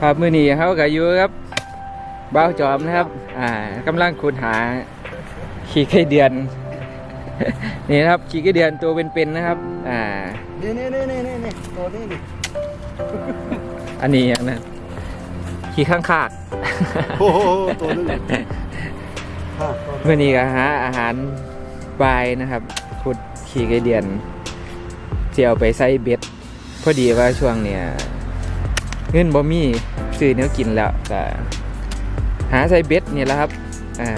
ครับมือนี้เขาก็อยู่ครับบ้าวจอมนะครับ อ่ากำลังขุดหา ขี้ไก่เดือน นี่นะครับขี้ไก่เดือนตัวเป็นๆนะครับ อ่านี่นี่นี่นี่นี่นี่ตัวนี้นี่อันนี้อย่างนั้นขี้ข้างคากโอ้โหตัวนี้นี่ฮะตัวนี้เมื่อนี้ก็หาอาหารปลายนะครับขุดขี้ไก่เดือนเจียวไปใส่เบ็ด พอดีว่าช่วงเนี่ยเงินบ่มี ซื้อเนื้อกินแล้วก็หาใส่เบ็ดนี่ยแหละครับอ่า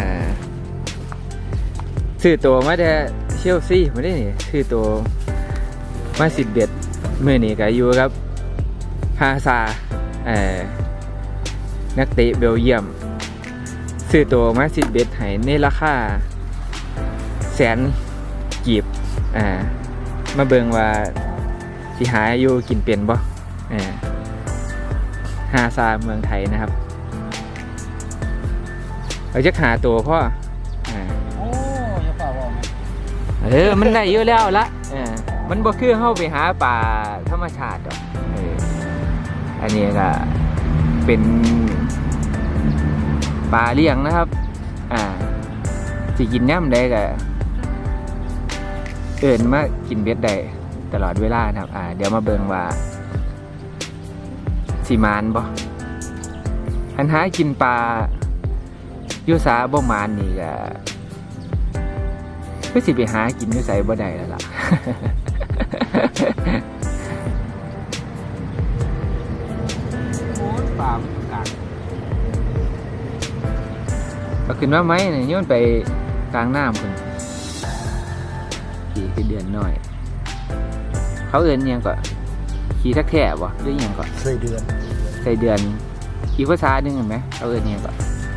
ซื้อตัวมาแต่เชลซีมาได้นี่ซื้อตัวมาสิบเบ็ดเมื่อนี้ก็อยู่ครับฮาซาเอ่อนักเตะเบลเยียมซื้อตัวมาสิบเบ็ดให้ในราคาแสนกีบอ่ามาเบิงว่าสิหาอยู่กินเป็นบ่อ่า ฮาซาเมืองไทยนะครับ เราจะหาตัวพ่ออ่าโอ้ยาฝ่าบอกไหมเออ มันได้เยอะแล้วละเออมันบ่คือเข้าไปหาป่าธรรมชาติดอกเอออันนี้ก็เป็นปลาเลี้ยงนะครับ อ่าสิกินย่ำได้ก็เอินมากินเบ็ดได้ตลอดเวลานะครับ อ่า เดี๋ยวมาเบิ่งว่า สีมานบ่อันหากินปลาอยุสาบ่มานนี่ก็ก็สิไปหากินอยู่ไสบ่ได้แล้วล่ะโอ้ยป่ามันกลางเอาขึ้นมาไหมเนี่ยโยนไปกลางน้ำคนขี่คือเดือนน้อย เขาเอินหยังก็ ขี่ทักแท่บ่หรือยังก็สี่เดือนใส่เดือน อีกภาษาหนึ่งเห็นไหมเขาเอินหยังก็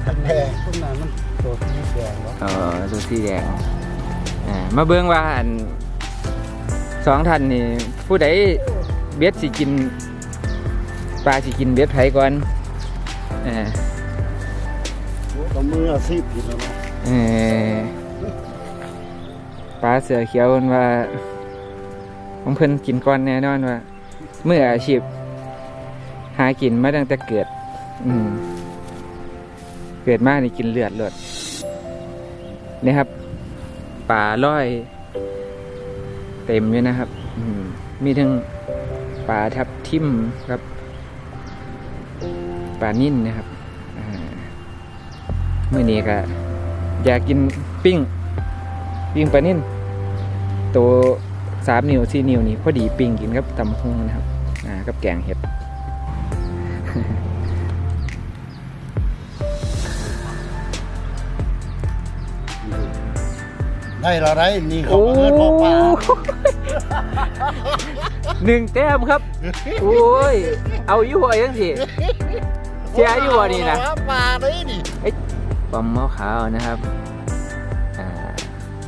ทันแดงต้นนั้นมันตัวสีแดงวะเออตัวสีแดงอ่ามาเบิ่งว่าอันสองท่านนี่ผู้ใดเบ็ดสิกินปลาสิกินเบ็ดไผก่อนอ่าตัวมืออาชีพผิดแล้วนะเอ่อปลาเสือเขียวคนว่าของเพิ่นกินก่อนแน่นอนว่า เมื่ออาชีพ หากินมาตั้งแต่เกิด อืมเกิดมานี่กินเลือดเลือดนี่ครับป่าร้อย เต็มเลยนะครับ อืมมีทั้งปลาทับทิมครับปลานิ่นนะครับอ่ามื่อนี้ก็อยากกินปิ้ง ปิ้งปลานิ่นตัวสามนิ้วสี่นิ้วนี่พอดีปิ้งกินกับตำพุงนะครับ อ่ากับแกงเห็ดได้ละไรนี่เขาเงินพ่อป่าหนึ่งแต้มครับ โอ้ย เอาอยู่หัวยังสิเสียอยู่หัวนี่นะป่าเลยนี่ปอมมะขาวนะครับอ่า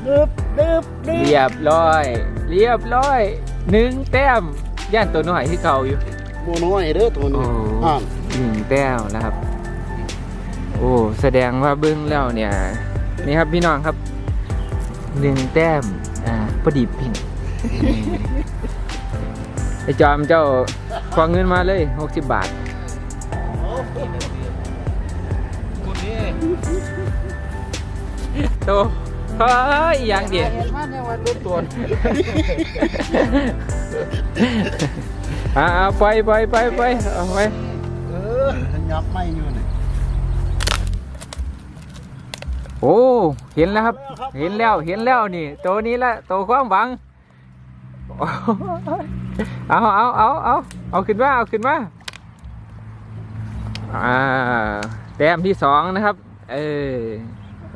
ดึบดึบดึบเรียบร้อย เรียบร้อยหนึ่งแต้ม ย่านตัวน้อยที่เก่าอยู่โมน้อยเด้อตัวนี้โอ้ อ่านหนึ่งแต้มนะครับ โอ้แสดงว่าเบิ้งแล้วเนี่ย นี่ครับพี่น้องครับหนึ่งแต้มอ่าพอดีปิ้งไอจอมเจ้าควงเงินมาเลยหกสิบบาทคนนี้โตเฮ้ยอหย่างเดียวเห็นว่าในวันรุ่นตัว อ่าไปไปไปไปเอาไปเออยับไม่อยู่นี่โอ้เห็นแล้วครับ เห็นแล้วเห็นแล้วนี่ตัวนี้ละตัวความหวังโอ้ยเอาเอาเอาเอาเอาขึ้นมาเอาขึ้นมาอ่าแต้มที่สองนะครับ เออ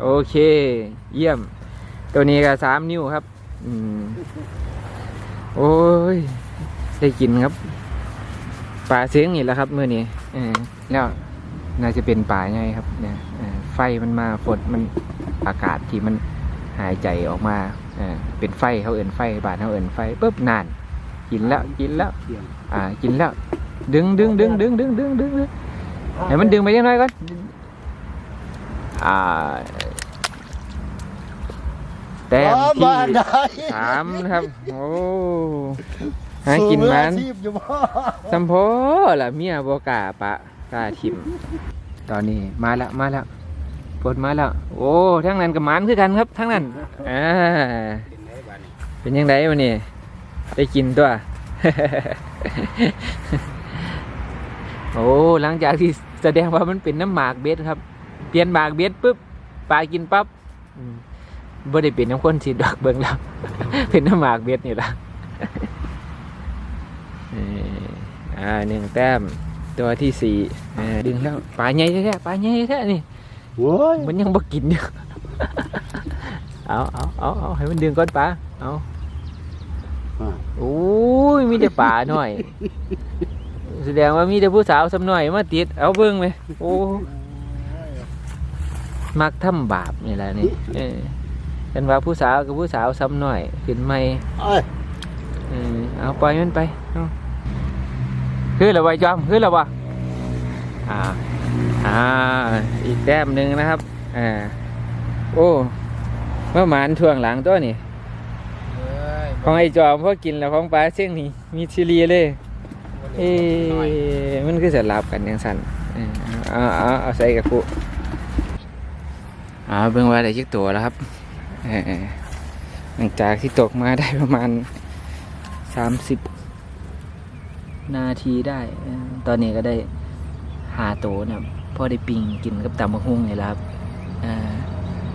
โอเค เยี่ยม ตัวนี้ก็สามนิ้วครับ อืม โอ้ย ได้กินครับป่าเสียงนี่แหละครับเมื่อนี้แล้วน่าจะเป็นป่าไงครับเนี่ยไฟมันมาฝนมันอากาศที่มันหายใจออกมาเป็นไฟเขาเอื่นไฟบาดเขาเอื่นไฟปุ๊บนาน กินแล้วกินแล้วอ่ากินแล้ว ดึงดึงดึงดึงดึงดึงดึงให้มันดึงไปยังไงก่อนอ่า แต้มอ๋อที่บ้านได้สามนะครับ โอ้หากินมันสู้มืออาชีพอยู่บ่สัมโพล่ะเมียบกล้าปะกล้าทิม ตอนนี้มาแล้วมาแล้วปลดมาแล้วโอ้ทั้งนั้นกับหมันคือกันครับทั้งนั้นอ่าเป็นยังไงวันนี้ได้กินตัว โอ้หลังจากที่แสดงว่ามันเป็นน้ำหมากเบ็ดครับ เปลี่ยนหมากเบ็ดปุ๊บปลากินปั๊บอืม บ่ได้เป็นน้ำข้นสีดอกเบิ่งแล้ว เป็นน้ำหมากเบ็ดนี่ละเอ่ออ่าหนึ่งแต้มตัวที่สี่อ่าดึงแล้วปลาใหญ่แท้ๆปลาใหญ่แท้ๆนี่โว้ยมันยังบ่กินอยู่เอาเอาเอาเอาให้มันดึงก่อนปลาเอาอ่าโอ้ยมีแต่ปลาหน่อย แสดงว่ามีแต่ผู้สาวสำหน่อยมาติด เอาเบิ่งไหมโอ้มักทำบาปนี่แหละนี่ เออเป็นว่าผู้สาวกับผู้สาวซ้ำหน่อยขึ้นไม่เอ้ยเออเอาปล่อยมันไปเอาคือแล้ววะจอมคือแล้ววะอ่าอ่าอีกแต้มหนึ่งนะครับอ่าโอ้เมื่อหมานช่วงหลังตัวนี่ของไอ้จอมพอกินแล้วของปลาเสี่ยงนี่มีชิลีเลยเอ้มันคือสลับกันอย่างสันเออเอาเอาเอาใส่กับกูเอาเบิ่งว่าได้ชิกตัวแล้วครับเออ หลังจากที่ตกมาได้ประมาณสามสิบนาทีได้ ตอนนี้ก็ได้หาโตนะพ่อได้ปิงกินกับตำมะฮุ่งนี่แหลยครับ